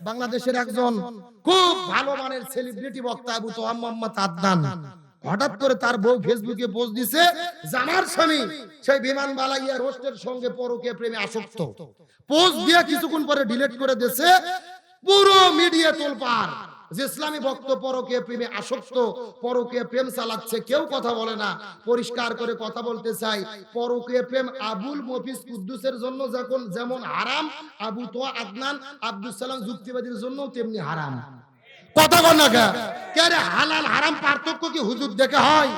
বাংলাদেশের একজন খুব ভালো মানের সেলিব্রিটি বক্তা আবু তো মোহাম্মদ আদনান হঠাৎ করে তার বউ ফেসবুকে পোস্ট দিছে জামার স্বামী সেই বিমান বালাইয়া রোস্টের সঙ্গে পরকে প্রেমে আসক্ত। পোস্ট দিয়ে কিছুক্ষণ পরে ডিলিট করে দিয়েছে। পুরো মিডিয়া তোলপার যে ইসলামী ভক্ত পরকে প্রেমে আসক্ত, পরকে প্রেম চালাচ্ছে, কেউ কথা বলে না। পরিষ্কার করে কথা বলতে চাই, পরকে প্রেম আবুল মফিজ কুদ্দুসের জন্য যখন যেমন হারাম, আবু তো আদনান আব্দুল সালাম যুক্তিবাদীর জন্য তেমনি হারাম। কথা বল না কে? হালাল হারাম পার্থক্য কি হুজুর দেখে হয়?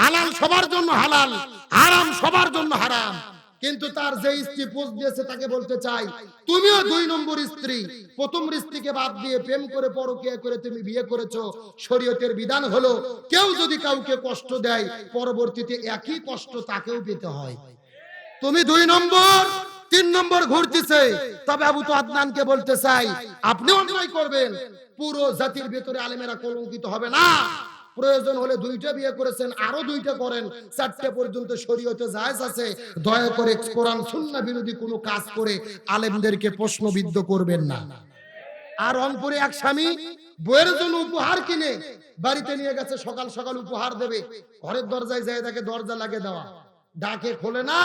হালাল সবার জন্য হালাল, হারাম সবার জন্য হারাম। কিন্তু তার যে স্ত্রী পোস্ট দিয়েছে তাকে বলতে চাই, তুমিও দুই নম্বর স্ত্রী। প্রথম স্ত্রীকে বাদ দিয়ে প্রেম করে পরকিয়া করে তুমি বিয়ে করেছ, শরীয়তের বিধান হলো কেউ যদি কাউকে কষ্ট দেয়, পরবর্তীতে একই কষ্ট তাকেও পেতে হয়। তুমি দুই নম্বর, তিন নম্বর ঘুরতেছে। তবে আবু তো আদনানকে বলতে চাই আপনি অন্যায় করবেন। পুরো জাতির ভেতরে আলেমেরা কলঙ্কিত হবে না। প্রয়োজন হলে দুইটা বিয়ে করেছেন, আরও দুইটা করেন। চারটে পর্যন্ত শরীয়তে জায়েজ আছে। দয়া করে কোরআন সুন্নাহ বিরোধী কোনো কাজ করে আলেমদেরকে প্রশ্নবিদ্ধ করবেন না। আর রংপুরে এক স্বামী বইয়ের জন্য উপহার কিনে বাড়িতে নিয়ে গেছে, সকাল সকাল উপহার দেবে। ঘরের দরজায় যায় তাকে দরজা লাগে দেওয়া। ডাকে খোলে না,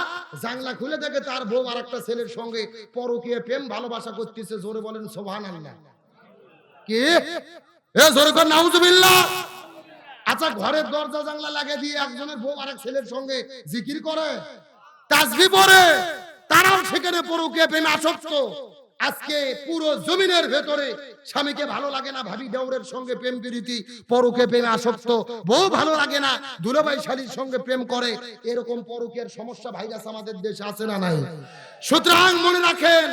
জানলা খুলে দেখে তার বউ আর একটা ছেলের সঙ্গে পরকীয় প্রেম, ভালোবাসা করতেছে। জোরে বলেন সোভান আল্লাহ কি? এ, জোরে কর, নাউজুবিল্লাহ। আচ্ছা ঘরের দরজা জানলা লাগে দিয়ে একজনের বউ আরেক ছেলের সঙ্গে জিকির করে তাসবি পড়ে, তারাও সেখানে পরকীয় প্রেমে আসক্ত। আজকে পুরো জমিনের ভেতরে স্বামীকে ভালো লাগে না, ভাবি দেওরের সঙ্গে প্রেম প্রীতি পরকে প্রেমে আসক্ত। বউ ভালো লাগে না, দুলাভাই শালীর সঙ্গে প্রেম করে, এরকম পরকের সমস্যা ভাইরাস আমাদের দেশে আছে না নাই? সুতরাং মনে রাখেন,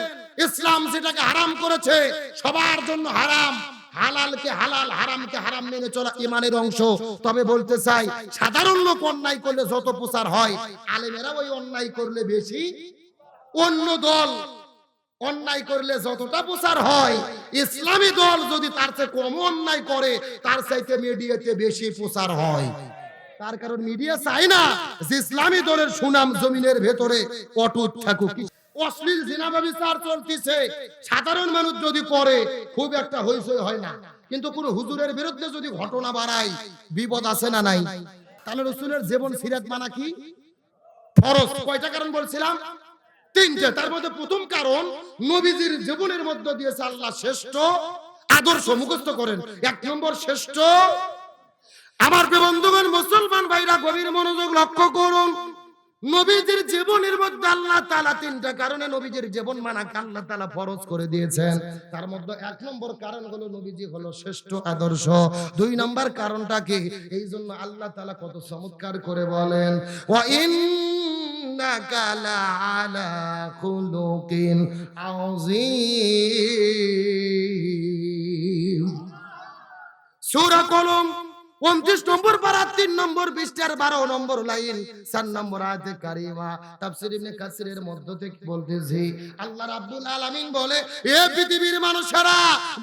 ইসলাম যেটাকে হারাম করেছে, সবার জন্য হারাম। হালালকে হালাল, হারামকে হারাম মেনে চলা ইমানের অংশ। তবে বলতে চাই, সাধারণ লোক অন্যায় করলে যত প্রচার হয়, আলেমেরা ওই অন্যায় করলে বেশি। অন্য দল অন্যায় করলে যতটা প্রচার হয়, ইসলামী দল যদি তার চেয়ে কম অন্যায় করে, তার চাইতে মিডিয়াতে বেশি প্রচার হয়। তার কারণ মিডিয়া চায় না যে ইসলামী দলের সুনাম জমিনের ভেতরে অটুট থাকুক। অশ্লীল জিনাবা বিচার চলতেছে। সাধারণ মানুষ যদি করে, খুব একটা হইচই হয় না। কিন্তু কোন হুজুরের বিরুদ্ধে যদি ঘটনা বাড়ায়, বিপদ আছে না নাই? তাহলে রসুলের জীবন সিরাত মানা কি? ফরজ। কয়টা কারণ বলছিলাম? তিনটে। তার মধ্যে প্রথম কারণ, নবীজির জীবনের মধ্যে দিয়েছে আল্লাহ শ্রেষ্ঠ, আদর্শ মুখস্থ করেন। এক নম্বর শ্রেষ্ঠ, আমার বন্ধুগণ, মুসলমান ভাইরা গভীর মনোযোগ লক্ষ্য করুন। নবীজির জীবনের মধ্যে আল্লাহ তালা তিনটা কারণে নবীজির জীবন মানাকে আল্লাহ তালা ফরজ করে দিয়েছেন। তার মধ্যে এক নম্বর কারণ হলো নবীজি হলো শ্রেষ্ঠ আদর্শ। দুই নম্বর কারণটা কি? এই জন্য আল্লাহ তালা কত চমৎকার করে বলেন লাআলা খুলুকিন কলম উনত্রিশ নম্বর পারা তিন নম্বর বিশটার বারো নম্বর লাইন, চার নম্বর আয়াতে কারিমা, তাফসির ইবনে কাসিরের মধ্য থেকে বলতেছি, আল্লাহ রাব্বুল আলামিন বলে, এ পৃথিবীর মানুষেরা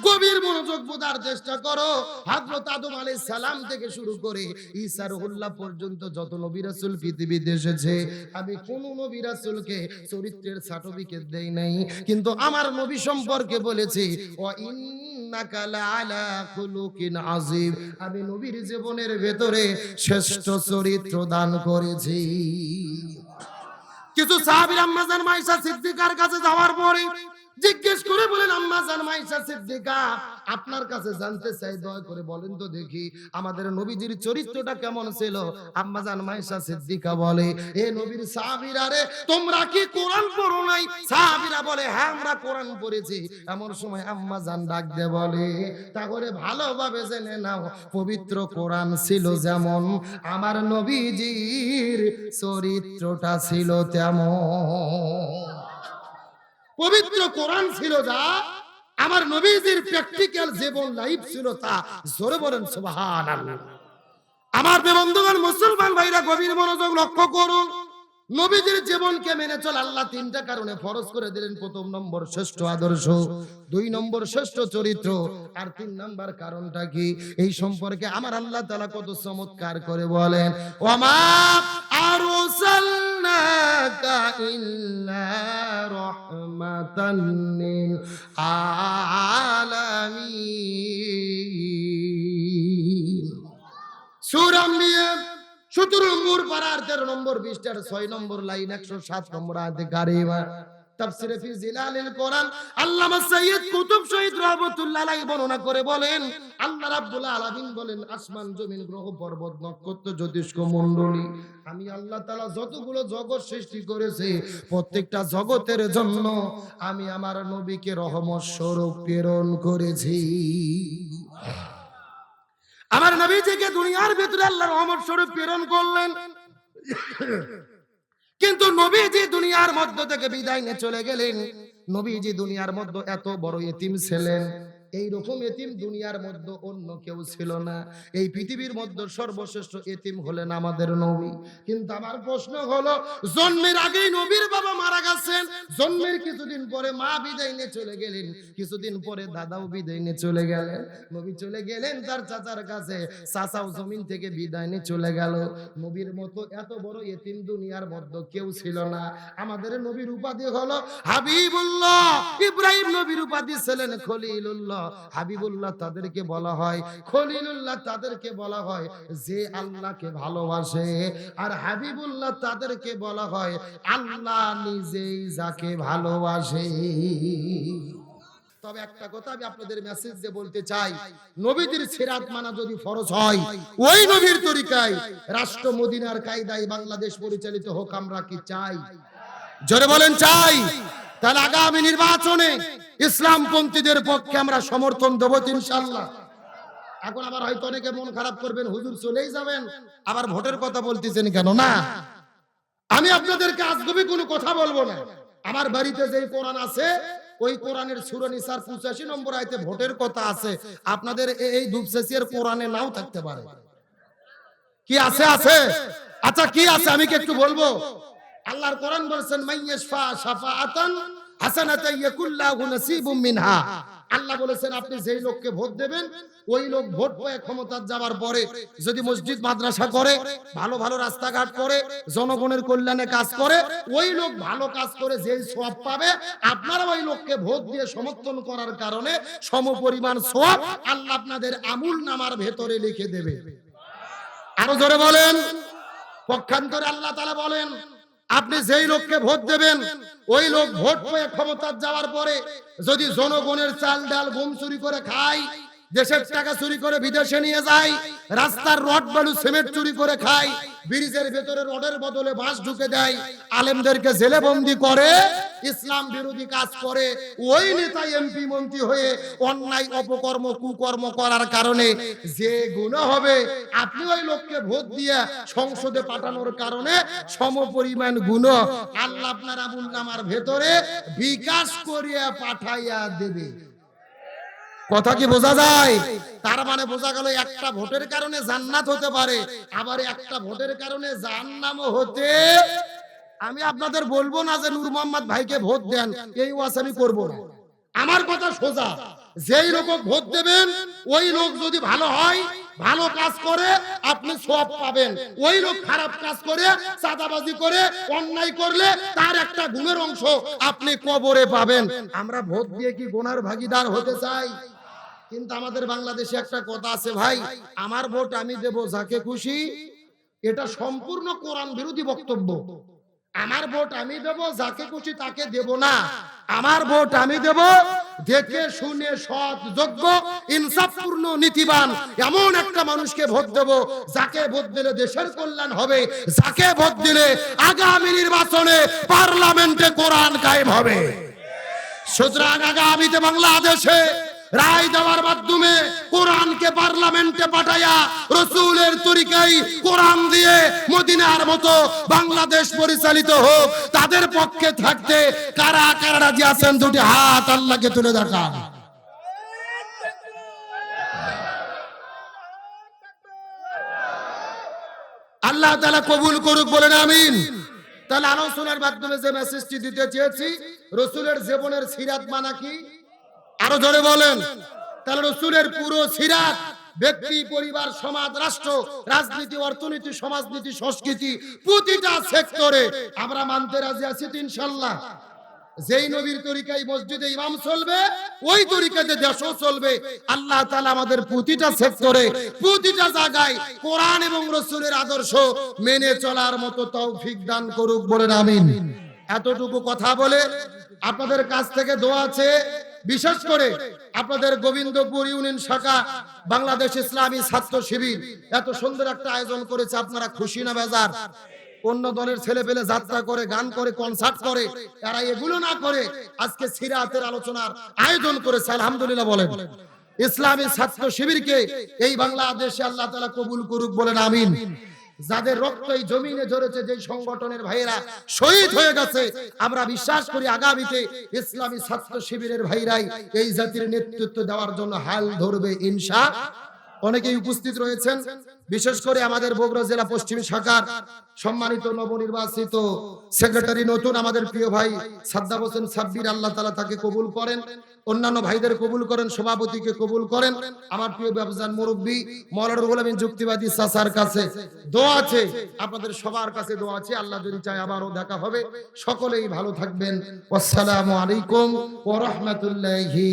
গভীর মনোযোগ চেষ্টা করো। হযরত আদম আলাইহিস সালাম থেকে শুরু করে ঈসা রুহুল্লাহ পর্যন্ত যত নবী রাসূল পৃথিবীতে এসেছে, আমি কোন নবী রাসূলকে চরিত্রের সার্টিফিকেট দেই নাই, কিন্তু আমার নবী সম্পর্কে বলেছি, ওয়া আমি নবীর জীবনের ভেতরে শ্রেষ্ঠ চরিত্র দান করেছি। কিছু সাহাবীর আম্মাজান মাইসা সিদ্দিকার কাছে যাওয়ার পরে জিজ্ঞেস করে বলেন আম্মাজান মাইশা, সিদ্দিকা, আপনার কাছে জানতে চাই, দয়া করে বলেন তো দেখি আমাদের নবীজির চরিত্রটা কেমন ছিল। আম্মাজান মাইশা, সিদ্দিকা বলে, এ নবীর সাহাবীরা রে, তোমরা কি কোরআন পড়ো নাই? সাহাবীরা বলে হ্যাঁ আমরা কোরআন পড়েছি। এমন সময় আম্মাজান ডাক দে বলে, তাহলে ভালোভাবে জেনে নাও, পবিত্র কোরআন ছিল যেমন, আমার নবীজির চরিত্রটা ছিল তেমন। পবিত্র কোরআন ছিল যা, আমার নবীজির প্র্যাকটিক্যাল জীবন লাইফ ছিল তা। জোরে বলেন, সুবহানাল্লাহ। আমার বন্ধুগণ মুসলমান ভাইরা, গভীর মনোযোগ লক্ষ্য করুন। নবীজির জীবনকে মেনে চল, আল্লাহ তিনটা কারণে ফরজ করে দিলেন। প্রথম নম্বর, শ্রেষ্ঠ আদর্শ। দুই নম্বর, শ্রেষ্ঠ চরিত্র। আর তিন নম্বর কারণটা কি? এই সম্পর্কে আমার আল্লাহ তাআলা কত চমৎকার করে বলেন। ওমা আরসালনাকা إلا সতেরো নম্বর পাড়ার তেরো নম্বর বিশটার ছয় নম্বর লাইন একশো সাত নম্বর আধিকারী তাফসিরে ফি জিলালিল কোরআন আল্লামা সাইয়্যিদ কুতুব শহীদ রহমাতুল্লাহ আলাইহি বর্ণনা করে বলেন, আল্লাহ রাব্বুল আলামিন বলেন, আসমান, জমিন, গ্রহ, পর্বত, নক্ষত্র, জ্যোতিষ্ক, মণ্ডলী, আমি আল্লাহ তাআলা যতগুলো জগৎ সৃষ্টি করেছি, প্রত্যেকটা জগতের জন্য আমি আমার নবীকে রহমত স্বরূপ প্রেরণ করেছি। আমার নবীজিকে দুনিয়ার ভিতরে আল্লাহ রহমত স্বরূপ প্রেরণ করলেন। কিন্তু নবীজি দুনিয়ার মধ্য থেকে বিদায় নিয়ে চলে গেলেন। নবীজি দুনিয়ার মধ্যে এত বড় এতিম ছিলেন। এই রকম এতিম দুনিয়ার মধ্যে অন্য কেউ ছিল না। এই পৃথিবীর মধ্যে সর্বশ্রেষ্ঠ এতিম হলেন আমাদের নবী। কিন্তু আমার প্রশ্ন হলো, জন্মের আগেই নবীর বাবা মারা গেছেন, জন্মের কিছুদিন পরে মা বিদায় নিয়ে চলে গেলেন, কিছুদিন পরে দাদাও বিদায় নিয়ে চলে গেলেন। নবী চলে গেলেন তার চাচার কাছে, চাচাও জমিন থেকে বিদায় নিয়ে চলে গেল। নবীর মতো এত বড় এতিম দুনিয়ার মধ্যে কেউ ছিল না। আমাদের নবীর উপাধি হলো হাবিবুল্লাহ, ইব্রাহিম নবীর উপাধি ছিলেন খলিলুল্লাহ। হাবিবুল্লাহ তাদেরকে বলা হয়, খলিলুল্লাহ তাদেরকে বলা হয় যে আল্লাহকে ভালোবাসে। আর হাবিবুল্লাহ তাদেরকে বলা হয়, আল্লাহ নিজেই যাকে ভালোবাসে। তবে একটা কথা আমি আপনাদের মেসেজ দিয়ে বলতে চাই, নবীদের মানা যদি ফরজ হয়, ওই নবীর তরিকায় রাষ্ট্র মদিনার কায়দায় বাংলাদেশ পরিচালিত হোক, আমরা কি চাই? জোরে বলেন চাই। তাহলে আগামী নির্বাচনে ইসলামপন্থীদের পক্ষে আমরা সমর্থন দেবো ইনশাল্লাহ এখন আবার হয়তো অনেকে মন খারাপ করবেন, হুজুর চলেই যাবেন। আবার ভোটের কথা বলতেছেন কেন? না। আমি আপনাদেরকে আজগবি কোনো কথা বলব না। আমার বাড়িতে যে কোরআন আছে, ওই কোরআনের সুরনিসার পঁচাশি নম্বর আয়তে ভোটের কথা আছে। আপনাদের এই দুপসেসিয়ার কোরআনে নাও থাকতে পারে। কি আছে আছে? আচ্ছা কি আছে? আমি কি একটু বলব? আল্লাহর কোরআন বলেছেন, মাইয়াশফা শাফাআতান হাসানাতান ইয়াকুল্লাহু মিনহা। আল্লাহ বলেছেন, আপনি যেই লোককে ভোট দেবেন, ওই লোক ভোট পেয়ে ক্ষমতার যাবার পরে। যদি মসজিদ, মাদ্রাসা করে, ভালো ভালো রাস্তাঘাট করে, জনগণের কল্যাণে কাজ করে, ওই লোক ভালো কাজ করে যেই সওয়াব পাবে আপনারা ওই লোককে ভোট দিয়ে সমর্থন করার কারণে সমপরিমাণ সওয়াব আল্লাহ আপনাদের আমুল নামার ভেতরে লিখে দেবে। আরও জোরে বলেন। পক্ষান্তরে আল্লাহ তাআলা বলেন আপনি যেই লোককে ভোট দেবেন, ওই লোক ভোট পেয়ে ক্ষমতার যাওয়ার পরে যদি জনগণের চাল ডাল গুম চুরি করে খায় দেশের টাকা চুরি করে বিদেশে নিয়ে যায়, রাস্তার রড বালু, সিমেন্ট চুরি করে খায়, ব্রিজের ভেতরে রডের বদলে বাঁশ ঢুকে দেয়, আলেমদেরকে জেলে বন্দি করে, ইসলাম বিরোধী কাজ করে। ওই নেতা এমপি, মন্ত্রী হয়ে অন্যায়, অপকর্ম, কুকর্ম করার কারণে যে গুণ হবে, আপনি ওই লোককে ভোট দিয়ে সংসদে পাঠানোর কারণে সমপরিমাণ গুণ আল্লাহ আপনার আবুল নামার ভেতরে বিকাশ করিয়া পাঠাইয়া দেবে। কথা কি বোঝা যায়? তার মানে বোঝা গেল একটা ভোটের কারণে জান্নাত হতে পারে, আবার একটা ভোটের কারণে জাহান্নামও হতে আমি আপনাদের বলব না যে নূর মোহাম্মদ ভাইকে ভোট দেন, এই ওয়াজ আমি করব না। আমার কথা সোজা, যেই লোক ভোট দেবেন, ওই লোক যদি ভালো হয়, ভালো কাজ করে, আপনি সব পাবেন। ওই লোক খারাপ কাজ করে, চাঁদাবাজি করে, অন্যায় করলে তার একটা গুণের অংশ আপনি কবরে পাবেন। আমরা ভোট দিয়ে কি গোনার ভাগিদার হতে চাই? কিন্তু আমাদের বাংলাদেশে একটা কথা আছে ভাই, আমার ভোট আমি দেব, যাকে খুশি, এটা সম্পূর্ণ কোরআন বিরোধী বক্তব্য। আমার ভোট আমি দেব, যাকে খুশি তাকে দেব না। আমার ভোট আমি দেব, দেখে শুনে সৎ, যোগ্য, ইনসাফপূর্ণ, নীতিবান, এমন একটা মানুষকে ভোট দেব, যাকে ভোট দিলে দেশের কল্যাণ হবে, যাকে ভোট দিলে আগামী নির্বাচনে পার্লামেন্টে কোরআন কায়েম হবে। সুতরাং আগামীতে বাংলাদেশে রায় দেওয়ার মাধ্যমে কোরআনকে পার্লামেন্টে পাঠাইয়া রসুলের তরিকাই কোরআন দিয়ে মদিনার মতো বাংলাদেশ পরিচালিত হোক, তাদের পক্ষে থাকতে কারা কারা রাজি আছেন দুটি হাত আল্লাহকে তুলে দেখান। আল্লাহ তালা কবুল করুক বলেন আমিন। তাহলে আলোচনার মাধ্যমে যে মেসেজটি দিতে চেয়েছি, রসুলের জীবনের সিরাত মানা কি? আরও জোরে বলেন। তাহলে রসুলের পুরো সিরাত, ব্যক্তি, পরিবার, সমাজ, রাষ্ট্র, রাজনীতি, অর্থনীতি, সমাজনীতি, সংস্কৃতি, প্রতিটা সেক্টরে আমরা মানতে রাজি আছি তো ইনশাল্লাহ যেই নবীর তরিকায় মসজিদে ইমাম চলবে, ওই তরিকাতে দেশও চলবে। আল্লাহ তাআলা আমাদের প্রতিটা সেক্টরে, প্রতিটা জায়গায় কোরআন এবং রসুলের আদর্শ মেনে চলার মতো তৌফিক দান করুক বলেন, আমিন। এতটুকু কথা বলে আপনাদের কাছ থেকে দোয়া আছে। বিশেষ করে আপনাদের গোবিন্দপুর ইউনিয়ন শাখা বাংলাদেশ ইসলামী ছাত্র শিবির। এত সুন্দর একটা আয়োজন করেছে, আপনারা খুশি না বেজার? অন্য দলের ছেলে পেলে যাত্রা করে, গান করে কনসার্ট করে তারা এগুলো না করে আজকে সিরাতের আলোচনার আয়োজন করেছে, আলহামদুলিল্লাহ বলেন। ইসলামী ছাত্র শিবিরকে এই বাংলাদেশে আল্লাহ তালা কবুল করুক বলেন, আমিন। যাদের রক্ত এই জমিনে ঝরেছে যে সংগঠনের ভাইয়েরা শহীদ হয়ে গেছে, আমরা বিশ্বাস করি আগামীতে ইসলামী ছাত্র শিবিরের ভাইরাই এই জাতির নেতৃত্ব দেওয়ার জন্য হাল ধরবে, ইনশা অনেকেই উপস্থিত রয়েছেন, বিশেষ করে আমাদের বগুড়া জেলা পশ্চিম শাখার সম্মানিত নবনির্বাচিত সেক্রেটারি নতুন আমাদের প্রিয় ভাই সাদ্দাম হোসেন সাব্বির, আল্লাহ তালা তাকে কবুল করেন, অন্যান্য ভাইদের কবুল করেন, সভাপতিকে কবুল করেন। আমার প্রিয় ব্যবসান মুরব্বী, মৌলানা গোলামিন যুক্তিবাদী চাচার কাছে দোয়া আছে, আপনাদের সবার কাছে দোয়া আছে, আল্লাহ যদি চায় আবারও দেখা হবে। সকলেই ভালো থাকবেন। আসসালামু আলাইকুম ওয়া রাহমাতুল্লাহি